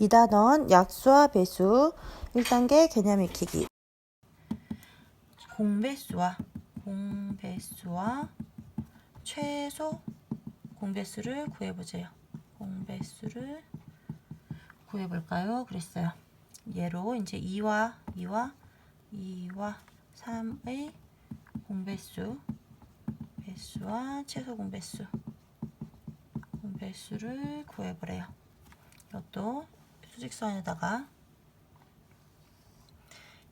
2단원 약수와 배수 1단계 개념 익히기 공배수와 공배수와 최소 공배수를 구해보세요. 공배수를 구해볼까요? 그랬어요. 예로 이제 2와 2와 2와 3의 공배수 배수와 최소 공배수 공배수를 구해보래요. 이것도 수직선에다가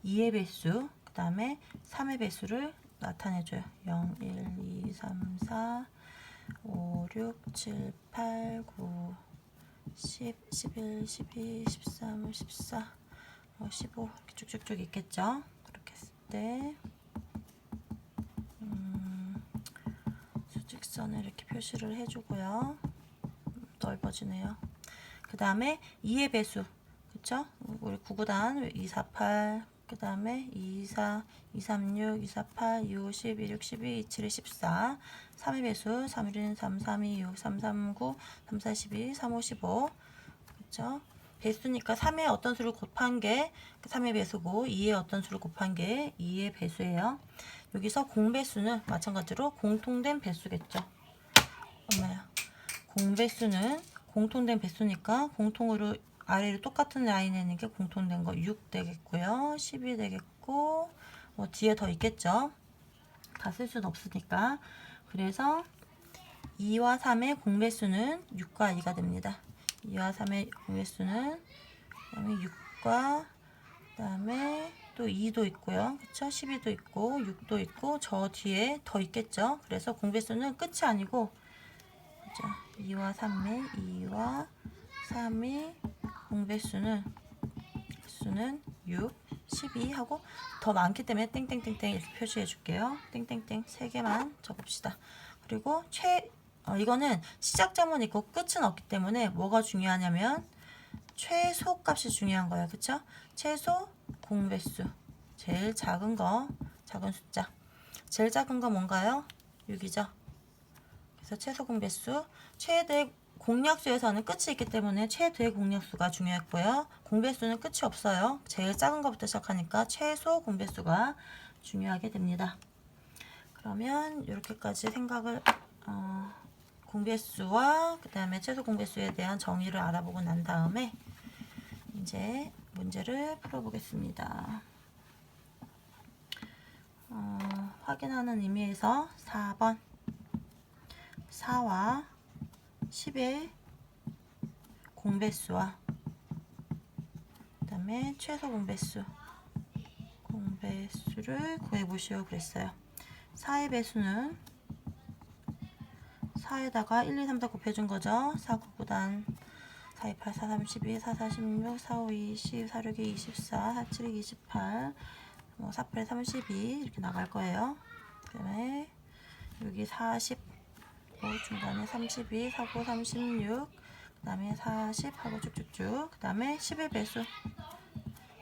2의 배수 그 다음에 3의 배수를 나타내줘요. 0, 1, 2, 3, 4, 5, 6, 7, 8, 9, 10, 11, 12, 13, 14, 뭐15 이렇게 쭉쭉쭉 있겠죠. 그렇게 했을 때 음, 수직선을 이렇게 표시를 해주고요. 넓어지네요. 그 다음에 2의 배수 그쵸? 우리 9구단 248, 그 다음에 24, 236, 248, 250, 260, 12, 27, 14, 3의 배수 3, 1, 3, 3, 2, 6, 3, 3, 9, 3, 4, 12, 3, 5, 15 그쵸? 배수니까 3의 어떤 수를 곱한 게 3의 배수고 2의 어떤 수를 곱한 게 2의 배수예요. 여기서 공배수는 마찬가지로 공통된 배수겠죠. 엄마야. 공배수는 공통된 배수니까 공통으로 아래로 똑같은 라인에 있는 게 공통된 거 6 되겠고요. 12 되겠고 뭐 뒤에 더 있겠죠. 다 쓸 수는 없으니까. 그래서 2와 3의 공배수는 6과 2가 됩니다. 2와 3의 공배수는 그다음에 6과 그다음에 또 2도 있고요. 그쵸? 12도 있고 6도 있고 저 뒤에 더 있겠죠. 그래서 공배수는 끝이 아니고 그죠? 2와 3의 2와 3의 공배수는 수는 6, 12 하고 더 많기 때문에 땡땡땡땡 이렇게 표시해 줄게요. 땡땡땡 세 개만 적읍시다. 그리고 최 어, 이거는 시작점은 있고 끝은 없기 때문에 뭐가 중요하냐면 최소 값이 중요한 거예요. 그쵸? 최소 공배수 제일 작은 거 작은 숫자 제일 작은 거 뭔가요? 6이죠. 그래서 최소 공배수 최대 공약수에서는 끝이 있기 때문에 최대 공약수가 중요했고요. 공배수는 끝이 없어요. 제일 작은 것부터 시작하니까 최소 공배수가 중요하게 됩니다. 그러면 이렇게까지 생각을 어, 공배수와 그 다음에 최소 공배수에 대한 정의를 알아보고 난 다음에 이제 문제를 풀어보겠습니다. 어, 확인하는 의미에서 4번 4와 10의 공배수와 그 다음에 최소 공배수 공배수를 구해보시오 그랬어요 4의 배수는 4에다가 1, 2, 3, 4 곱해준 거죠 4, 9구단 4, 2, 8, 4, 3, 12, 4, 4, 16, 4, 5, 20, 4, 6, 24, 4, 7, 28, 뭐 4, 8, 32 이렇게 나갈 거예요. 그 다음에 여기 40, 뭐 중간에 32, 49, 36, 그 다음에 40 하고 쭉쭉쭉, 그 다음에 10의 배수.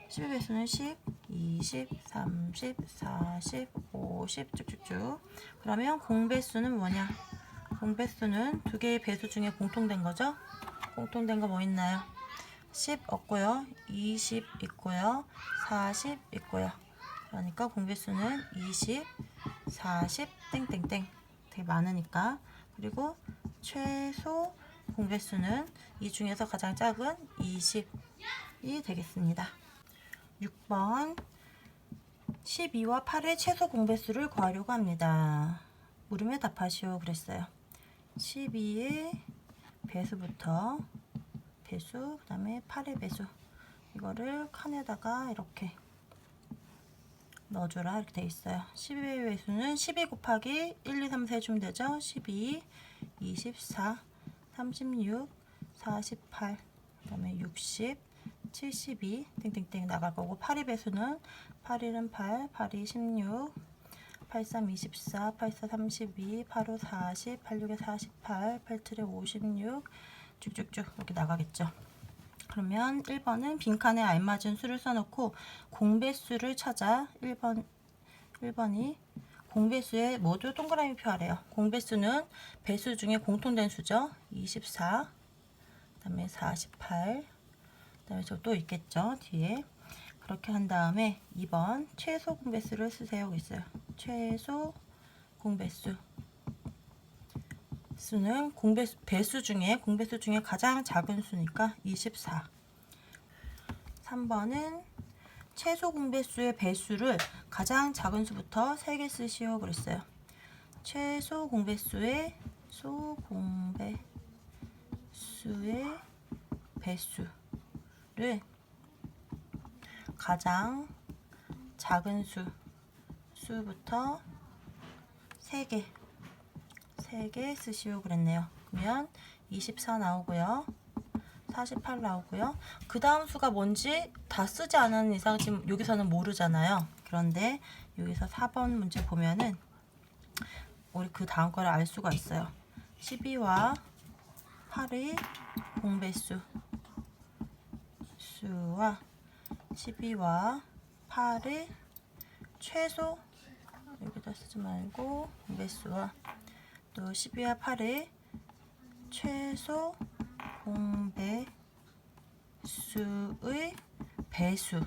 10의 배수는 10, 20, 30, 40, 50 쭉쭉쭉. 그러면 공배수는 뭐냐? 공배수는 두 개의 배수 중에 공통된 거죠? 공통된 거 뭐 있나요? 10 없고요. 20 있고요. 40 있고요. 그러니까 공배수는 20, 40, 땡땡땡. 되게 많으니까. 그리고 최소 공배수는 이 중에서 가장 작은 20이 되겠습니다. 6번 12와 8의 최소 공배수를 구하려고 합니다. 물음에 답하시오 그랬어요. 12의 배수부터 배수 그 다음에 8의 배수 이거를 칸에다가 이렇게 넣어줘라. 이렇게 돼 있어요. 12의 배수는 12 곱하기 1, 2, 3, 4 해주면 되죠? 12, 24, 36, 48, 그 다음에 60, 72 땡땡땡 나갈 거고 8의 배수는 8일은 8, 8이 16 83 24, 84 32, 85 40, 86에 48, 87에 56 쭉쭉쭉 이렇게 나가겠죠. 그러면 1번은 빈칸에 알맞은 수를 써놓고 공배수를 찾아 1번 1번이 공배수에 모두 동그라미 표하래요. 공배수는 배수 중에 공통된 수죠. 24, 그 다음에 48, 그 다음에 저 또 있겠죠 뒤에 그렇게 한 다음에 2번 최소 공배수를 쓰세요 있어요 최소 공배수 수는 공배수 배수 중에 공배수 중에 가장 작은 수니까 24 3번은 최소 공배수의 배수를 가장 작은 수부터 3개 쓰시오 그랬어요. 최소 공배수의 소 공배수의 배수를 가장 작은 수 수부터 3개 3개 쓰시오 그랬네요. 그러면 24 나오고요. 48 나오고요. 그 다음 수가 뭔지 다 쓰지 않은 이상 지금 여기서는 모르잖아요. 그런데 여기서 4번 문제 보면은 우리 그 다음 거를 알 수가 있어요. 12와 8의 공배수 수와 12와 8의 최소 여기다 쓰지 말고 공배수와 또 12와 8의 최소 공배수의 배수는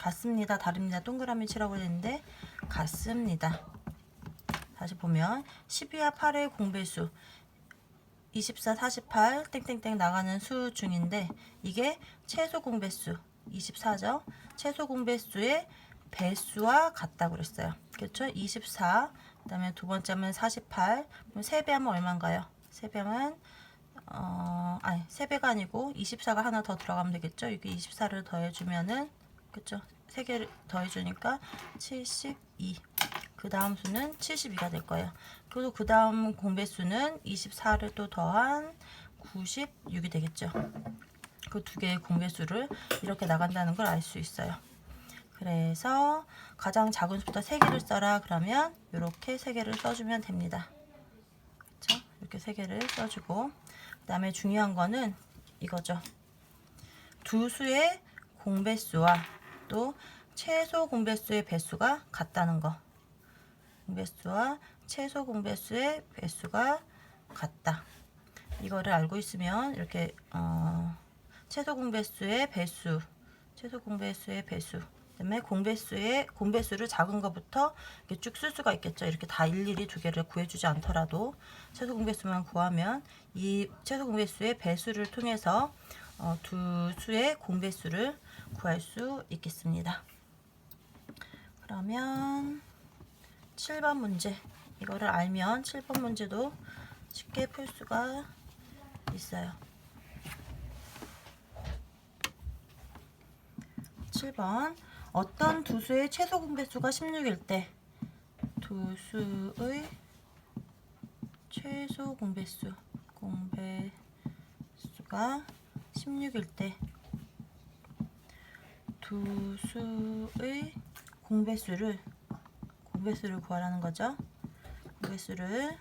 같습니다. 다릅니다. 동그라미 치라고 했는데 같습니다. 다시 보면 12와 8의 공배수 24, 48 땡땡땡 나가는 수 중인데 이게 최소 공배수 24죠. 최소 공배수의 배수와 같다고 그랬어요. 그렇죠? 24. 그다음에 두 번째는 48. 그럼 3배 하면 얼마인가요? 3배 하면 어, 아니, 3배가 아니고 24가 하나 더 들어가면 되겠죠? 여기 24를 더해 주면은 그렇죠? 3개를 더해 주니까 72. 그 다음 수는 72가 될 거예요. 그리고 그 다음 공배수는 24를 또 더한 96이 되겠죠. 그 두 개의 공배수를 이렇게 나간다는 걸 알 수 있어요. 그래서 가장 작은 수부터 세 개를 써라 그러면 이렇게 세 개를 써주면 됩니다. 그렇죠? 이렇게 세 개를 써주고 그 다음에 중요한 거는 이거죠. 두 수의 공배수와 또 최소 공배수의 배수가 같다는 거. 공배수와 최소 공배수의 배수가 같다. 이거를 알고 있으면 이렇게 어, 최소 공배수의 배수, 최소 공배수의 배수, 그다음에 공배수의 공배수를 작은 것부터 이렇게 쭉 쓸 수가 있겠죠. 이렇게 다 일일이 두 개를 구해주지 않더라도 최소 공배수만 구하면 이 최소 공배수의 배수를 통해서 어, 두 수의 공배수를 구할 수 있겠습니다. 그러면 7번 문제 이거를 알면 7번 문제도 쉽게 풀 수가 있어요. 7번 어떤 두 수의 최소 공배수가 16일 때 두 수의 최소 공배수 공배수가 16일 때 두 수의 공배수를 공배수를 구하라는 거죠. 공배수를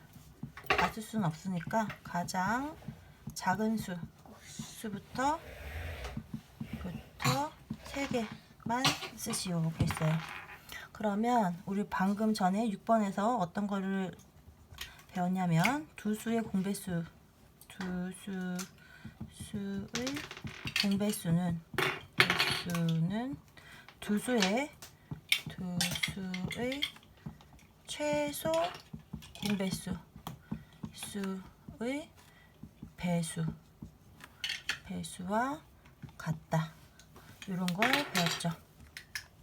맞을 수는 없으니까 가장 작은 수 수부터 부터 세개 만 쓰시오 그랬어요. 그러면 우리 방금 전에 6번에서 어떤 거를 배웠냐면 두 수의 공배수 두 수 수의 공배수는 배수는 두 수의 두 수의 최소 공배수 수의 배수 배수와 같다. 이런 걸 배웠죠.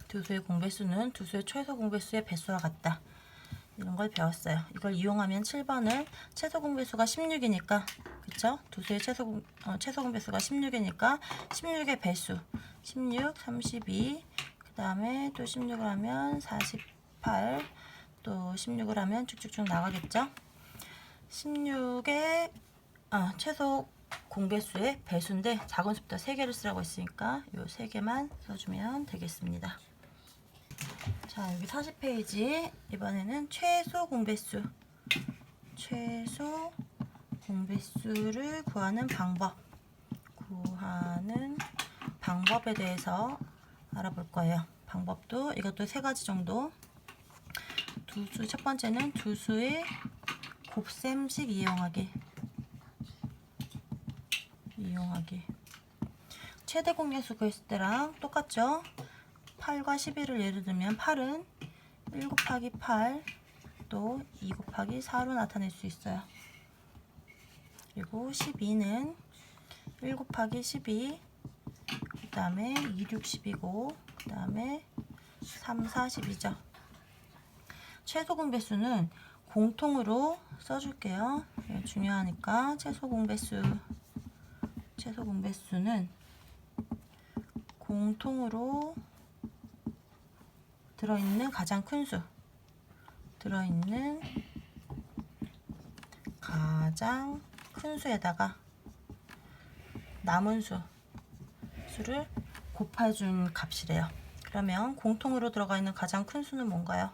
두 수의 공배수는 두 수의 최소 공배수의 배수와 같다. 이런 걸 배웠어요. 이걸 이용하면 7번을 최소 공배수가 16이니까 그쵸? 두 수의 최소, 공, 어, 최소 공배수가 16이니까 16의 배수 16, 32, 그 다음에 또 16을 하면 48, 또 16을 하면 쭉쭉쭉 나가겠죠? 16의 아, 최소 공배수의 배수인데 작은 수부터 3개를 쓰라고 했으니까 이 3개만 써주면 되겠습니다. 자 여기 40페이지. 이번에는 최소 공배수. 최소 공배수를 구하는 방법. 구하는 방법에 대해서 알아볼 거예요. 방법도 이것도 세 가지 정도. 두수 첫 번째는 두 수의 곱셈식 이용하기 이용하기. 최대 공약수 구했을 때랑 똑같죠? 8과 11을 예를 들면 8은 1 곱하기 8, 또 2 곱하기 4로 나타낼 수 있어요. 그리고 12는 1 곱하기 12, 그 다음에 2, 6, 10이고, 그 다음에 3, 4, 10이죠. 최소 공배수는 공통으로 써줄게요. 중요하니까 최소 공배수, 최소 공배수는 공통으로 들어있는 가장 큰 수, 들어있는 가장 큰 수에다가 남은 수, 수를 곱해준 값이래요. 그러면 공통으로 들어가 있는 가장 큰 수는 뭔가요?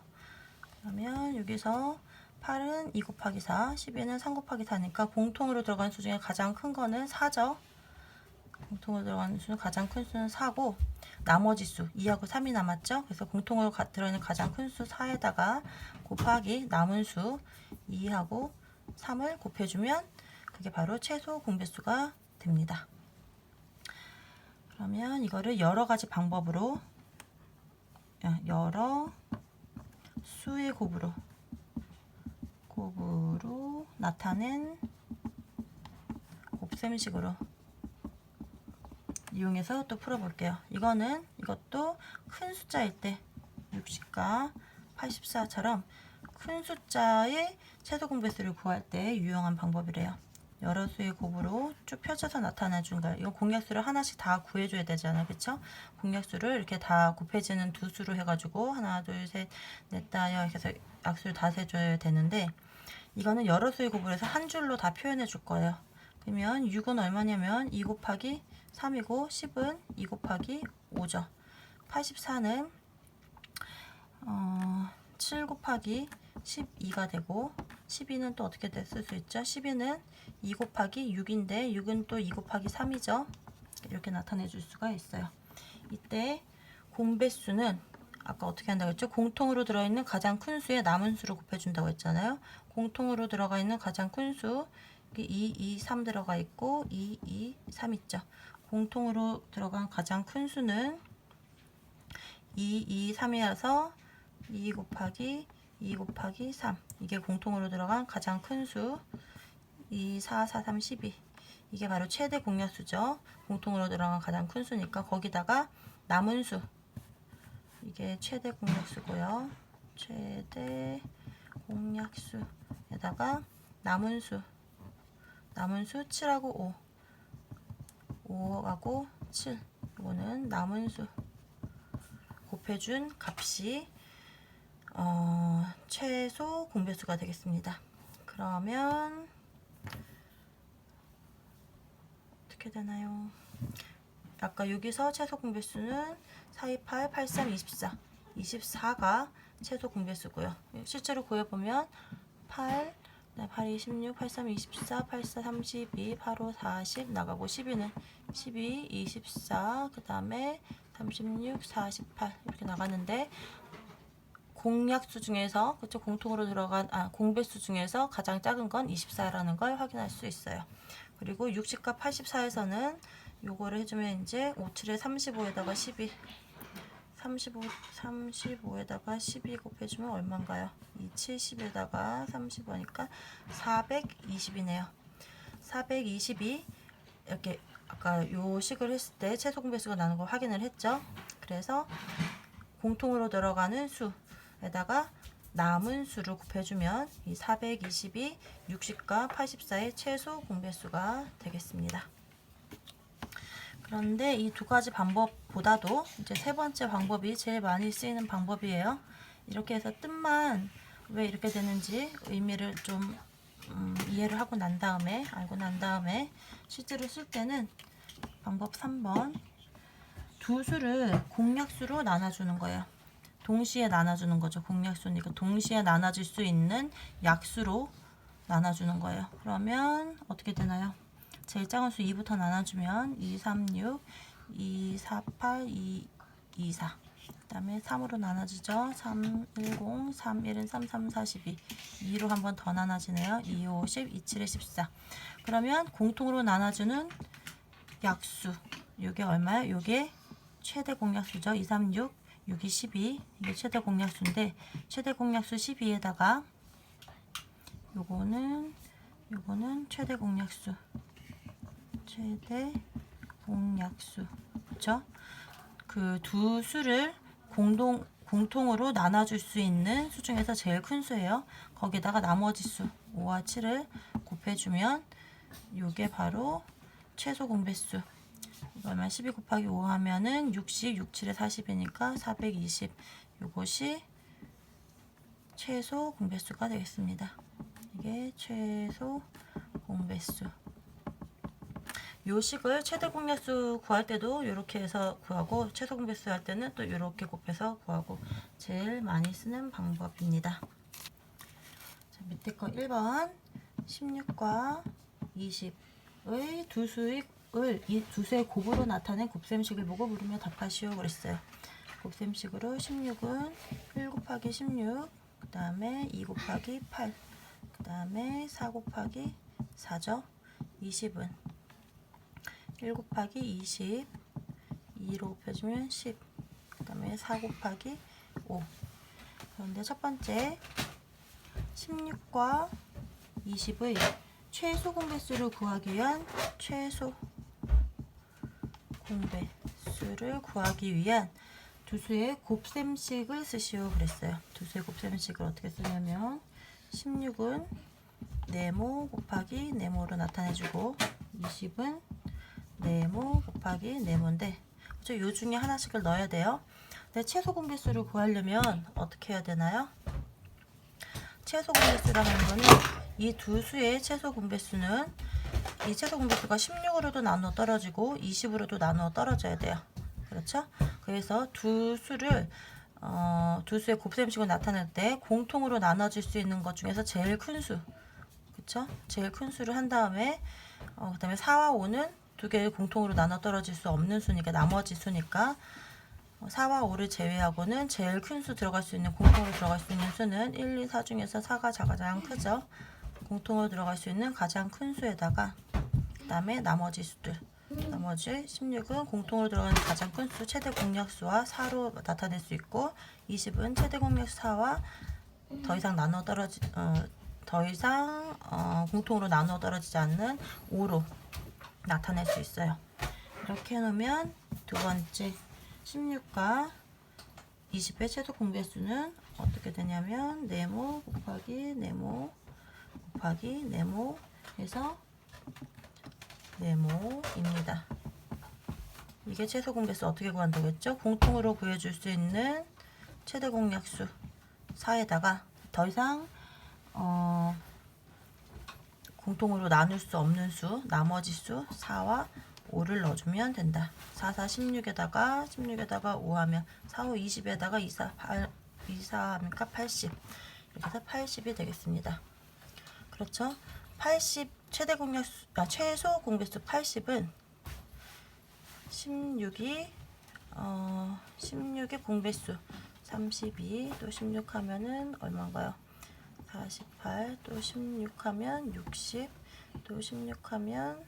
그러면 여기서 8은 2 곱하기 4, 12는 3 곱하기 4니까 공통으로 들어간 수 중에 가장 큰 거는 4죠. 공통으로 들어가는 수는 가장 큰 수는 4고 나머지 수 2하고 3이 남았죠. 그래서 공통으로 가- 들어있는 가장 큰 수 4에다가 곱하기 남은 수 2하고 3을 곱해주면 그게 바로 최소 공배수가 됩니다. 그러면 이거를 여러 가지 방법으로 야, 여러 수의 곱으로 곱으로 나타낸 곱셈식으로 이용해서 또 풀어볼게요. 이거는 이것도 큰 숫자일 때 60과 84처럼 큰 숫자의 최소 공배수를 구할 때 유용한 방법이래요. 여러 수의 곱으로 쭉 펼쳐서 나타내 준 거예요. 이거 공약수를 하나씩 다 구해줘야 되잖아요. 그쵸? 공약수를 이렇게 다 곱해지는 두 수로 해가지고 하나, 둘, 셋, 넷, 다, 여 이렇게 해서 약수를 다 세줘야 되는데 이거는 여러 수의 곱을 해서 한 줄로 다 표현해 줄 거예요. 그러면 6은 얼마냐면 2 곱하기 3이고 10은 2 곱하기 5죠. 84는 어, 7 곱하기 12가 되고 12는 또 어떻게 쓸 수 있죠? 12는 2 곱하기 6인데 6은 또 2 곱하기 3이죠. 이렇게 나타내 줄 수가 있어요. 이때 공배수는 아까 어떻게 한다고 했죠? 공통으로 들어있는 가장 큰 수의 남은 수를 곱해준다고 했잖아요. 공통으로 들어가 있는 가장 큰 수, 2, 2, 3 들어가 있고 2, 2, 3 있죠. 공통으로 들어간 가장 큰 수는 2, 2, 3이어서 2 곱하기 2 곱하기 3 이게 공통으로 들어간 가장 큰 수. 2, 4, 4, 3, 12 이게 바로 최대 공약수죠. 공통으로 들어간 가장 큰 수니까 거기다가 남은 수. 이게 최대 공약수고요. 최대 공약수에다가 남은 수. 남은 수 7하고 5 5하고 7 이거는 남은 수 곱해준 값이 어, 최소 공배수가 되겠습니다. 그러면 어떻게 되나요? 아까 여기서 최소 공배수는 428, 83, 24 24가 최소 공배수고요. 실제로 구해보면 8, 8, 26, 83, 24, 84, 32, 85, 40 나가고 12는 12, 24, 그 다음에 36, 48 이렇게 나가는데 공약수 중에서 그쵸 공통으로 들어간 아 공배수 중에서 가장 작은 건 24라는 걸 확인할 수 있어요. 그리고 60과 84에서는 요거를 해주면 이제 57에 35에다가 12 35 35에다가 12 곱해주면 얼마인가요? 2 70에다가 35니까 420이네요. 420이 이렇게 아까 요 식을 했을 때 최소 공배수가 나는 걸 확인을 했죠. 그래서 공통으로 들어가는 수에다가 남은 수를 곱해주면 이 420이 60과 84의 최소 공배수가 되겠습니다. 그런데 이 두 가지 방법보다도 이제 세 번째 방법이 제일 많이 쓰이는 방법이에요. 이렇게 해서 뜻만 왜 이렇게 되는지 의미를 좀 음, 이해를 하고 난 다음에 알고 난 다음에 실제로 쓸 때는 방법 3번 두 수를 공약수로 나눠주는 거예요. 동시에 나눠주는 거죠. 공약수니까 동시에 나눠질 수 있는 약수로 나눠주는 거예요. 그러면 어떻게 되나요? 제일 작은 수 2부터 나눠주면 2, 3, 6, 2, 4, 8, 2, 2, 4. 그 다음에 3으로 나눠지죠. 3, 1, 0, 3, 1은 3, 3, 42. 2로 한 번 더 나눠지네요. 2, 5, 10, 2, 7에 14. 그러면 공통으로 나눠주는 약수. 요게 얼마야? 요게 최대 공약수죠. 2, 3, 6, 6이 12. 이게 최대 공약수인데 최대 공약수 12에다가 요거는 요거는 최대 공약수. 최대 공약수. 그쵸? 그 두 수를 공동 공통으로 나눠줄 수 있는 수 중에서 제일 큰 수예요. 거기다가 나머지 수 5와 7을 곱해주면 요게 바로 최소 공배수. 그러면 12 곱하기 5 하면은 60, 6, 7에 40이니까 420. 요것이 최소 공배수가 되겠습니다. 이게 최소 공배수. 요 식을 최대 공약수 구할 때도 이렇게 해서 구하고 최소 공배수 할 때는 또 이렇게 곱해서 구하고 제일 많이 쓰는 방법입니다. 자, 밑에 거 1번 16과 20의 두 수익을 이 두 수의 곱으로 나타낸 곱셈식을 보고 물으며 답하시오 그랬어요. 곱셈식으로 16은 1 곱하기 16, 그 다음에 2 곱하기 8, 그 다음에 4 곱하기 4죠. 20은 1 곱하기 20, 2로 곱해주면 10, 그 다음에 4 곱하기 5. 그런데 첫 번째 16과 20의 최소 공배수를 구하기 위한 최소 공배수를 구하기 위한 두 수의 곱셈식을 쓰시오 그랬어요. 두 수의 곱셈식을 어떻게 쓰냐면 16은 네모 곱하기 네모로 나타내주고 20은 네모 곱하기 네모인데? 요 중에 하나씩을 넣어야 돼요. 근데 최소 공배수를 구하려면 어떻게 해야 되나요? 최소 공배수라는 거는 이 두 수의 최소 공배수는 이 최소 공배수가 16으로도 나누어 떨어지고 20으로도 나누어 떨어져야 돼요. 그렇죠? 그래서 두 수를 어, 두 수의 곱셈식을 나타낼 때 공통으로 나눠질 수 있는 것 중에서 제일 큰 수. 그쵸? 제일 큰 수를 한 다음에 어, 그 다음에 4와 5는 두 개를 공통으로 나눠 떨어질 수 없는 수니까 나머지 수니까 어, 4와 5를 제외하고는 제일 큰 수 들어갈 수 있는 공통으로 들어갈 수 있는 수는 1, 2, 4 중에서 4가 가장 크죠. 공통으로 들어갈 수 있는 가장 큰 수에다가 그 다음에 나머지 수들 나머지 16은 공통으로 들어가는 가장 큰 수 최대 공약수와 4로 나타낼 수 있고 20은 최대 공약수 4와 더 이상 나눠 떨어지 어, 더 이상 어, 공통으로 나눠 떨어지지 않는 5로 나타낼 수 있어요. 이렇게 해놓으면 두 번째 16과 20의 최소 공배수는 어떻게 되냐면 네모 곱하기 네모 곱하기 네모 해서 네모입니다. 이게 최소 공배수 어떻게 구한다고 했죠? 공통으로 구해줄 수 있는 최대 공약수 4에다가 더 이상 어, 공통으로 나눌 수 없는 수 나머지 수 4와 5를 넣어주면 된다. 4, 4, 16에다가 16에다가 5 하면 4, 5, 20에다가 2, 4, 8, 2, 4 하니까 80 이렇게 해서 80이 되겠습니다. 그렇죠? 80 최대 공약수 아, 최소 공배수 80은 16이 어 16의 공배수 32 또 16 하면은 얼마인가요? 48 또 16 하면 60 또 16 하면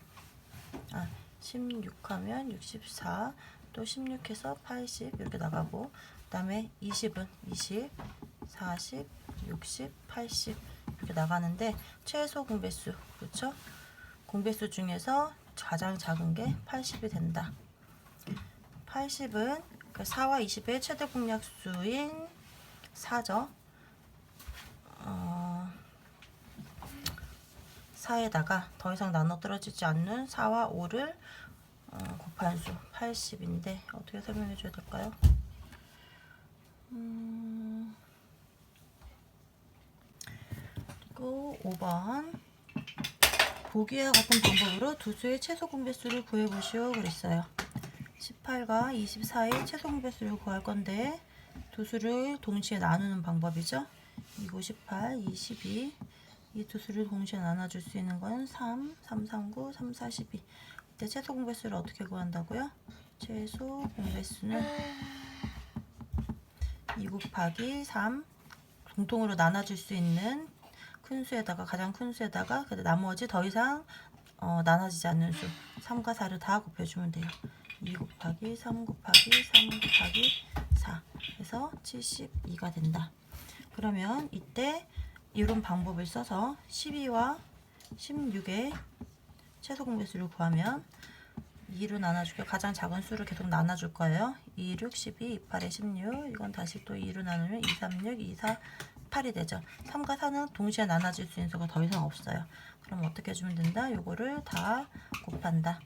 아 16 하면 64 또 16해서 80 이렇게 나가고 그 다음에 20은 20 40 60 80 이렇게 나가는데 최소 공배수 그렇죠? 공배수 중에서 가장 작은 게 80이 된다. 80은 그 4와 20의 최대 공약수인 4죠. 어, 4에다가 더 이상 나눠 떨어지지 않는 4와 5를 어, 곱한 수 80인데 어떻게 설명해 줘야 될까요? 음, 그리고 5번 보기와 같은 방법으로 두 수의 최소 공배수를 구해보시오 그랬어요. 18과 24의 최소 공배수를 구할 건데 두 수를 동시에 나누는 방법이죠. 2, 18, 22. 이 두 수를 동시에 나눠줄 수 있는 건 3, 3, 3, 9, 3, 4, 12. 이때 최소 공배수를 어떻게 구한다고요? 최소 공배수는 2 곱하기 3 공통으로 나눠줄 수 있는 큰 수에다가 가장 큰 수에다가 그 나머지 더 이상 어, 나눠지지 않는 수 3과 4를 다 곱해주면 돼요. 2 곱하기 3 곱하기 3 곱하기 4 해서 72가 된다. 그러면 이때 이런 방법을 써서 12와 16의 최소 공배수를 구하면 2로 나눠줄게요. 가장 작은 수를 계속 나눠줄 거예요. 2, 6, 12, 2, 8에 16. 이건 다시 또 2로 나누면 2, 3, 6, 2, 4, 8이 되죠. 3과 4는 동시에 나눠질 수 있는 수가 더 이상 없어요. 그럼 어떻게 해주면 된다? 요거를 다 곱한다.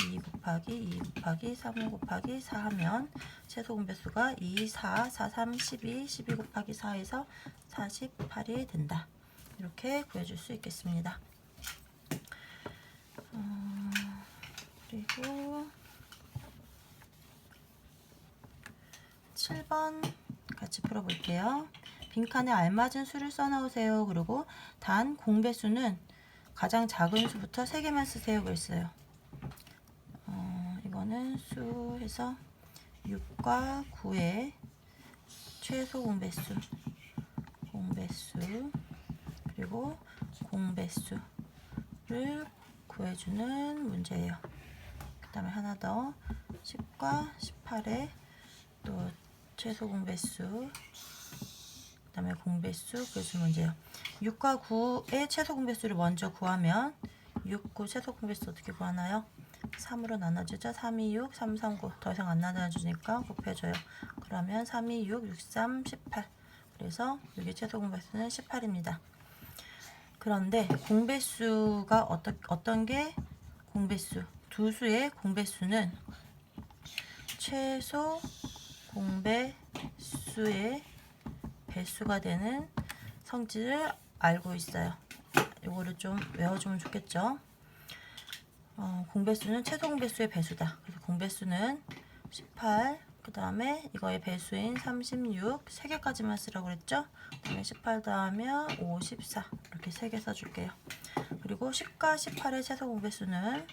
2 곱하기 2 곱하기 3 곱하기 4 하면 최소 공배수가 2, 4, 4, 3, 12, 12 곱하기 4에서 48이 된다. 이렇게 구해줄 수 있겠습니다. 어, 그리고 7번 같이 풀어볼게요. 빈칸에 알맞은 수를 써놓으세요. 그리고 단 공배수는 가장 작은 수부터 3개만 쓰세요. 그랬어요. 어, 이거는 수 해서 6과 9의 최소 공배수 공배수 그리고 공배수를 구해주는 문제예요. 그 다음에 하나 더 10과 18의 또 최소 공배수 그 다음에 공배수 구해주는 문제예요. 6과 9의 최소 공배수를 먼저 구하면 6, 9 최소 공배수 어떻게 구하나요? 3으로 나눠주죠. 3, 2, 6, 3, 3, 9. 더 이상 안 나눠주니까 곱해줘요. 그러면 3, 2, 6, 6, 3, 18. 그래서 여기 최소 공배수는 18입니다. 그런데 공배수가 어떤, 어떤 게 공배수? 두 수의 공배수는 최소 공배수의 배수가 되는 성질을 알고 있어요. 이거를 좀 외워주면 좋겠죠. 어, 공배수는 최소 공배수의 배수다. 그래서 공배수는 18, 그 다음에 이거의 배수인 36, 3개까지만 쓰라고 그랬죠? 그 다음에 18 더하면 54, 이렇게 3개 써줄게요. 그리고 10과 18의 최소 공배수는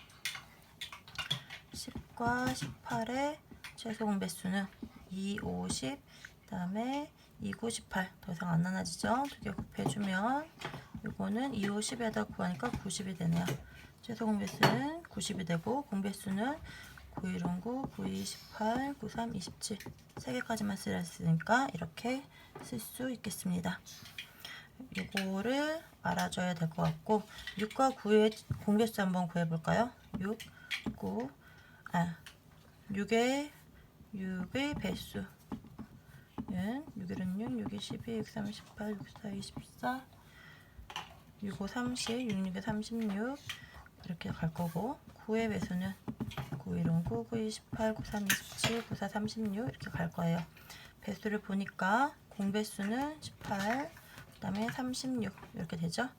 10과 18의 최소 공배수는 2, 50, 그 다음에 2, 9, 18. 더 이상 안 나눠지죠? 두 개 곱해주면 이거는 2, 5, 10에다 구하니까 90이 되네요. 최소 공배수는 90이 되고 공배수는 9109, 9218, 93, 27. 3개까지만 쓰였으니까 이렇게 쓸 수 있겠습니다. 이거를 알아줘야 될 것 같고 6과 9의 공배수 한번 구해볼까요? 6, 9, 아 6의 6의 배수 은 6일은 6, 6이 12, 6, 3, 18, 6, 4, 24 6, 5, 30, 6, 6에 36 이렇게 갈 거고 9의 배수는 9, 1은 9, 9, 28, 9, 3, 27, 9, 4, 36 이렇게 갈 거예요. 배수를 보니까 공배수는 18, 그 다음에 36 이렇게 되죠.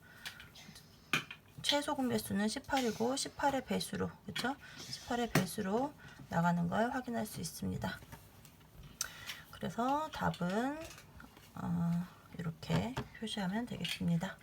최소 공배수는 18이고 18의 배수로 그렇죠? 18의 배수로 나가는 걸 확인할 수 있습니다. 그래서 답은 어, 이렇게 표시하면 되겠습니다.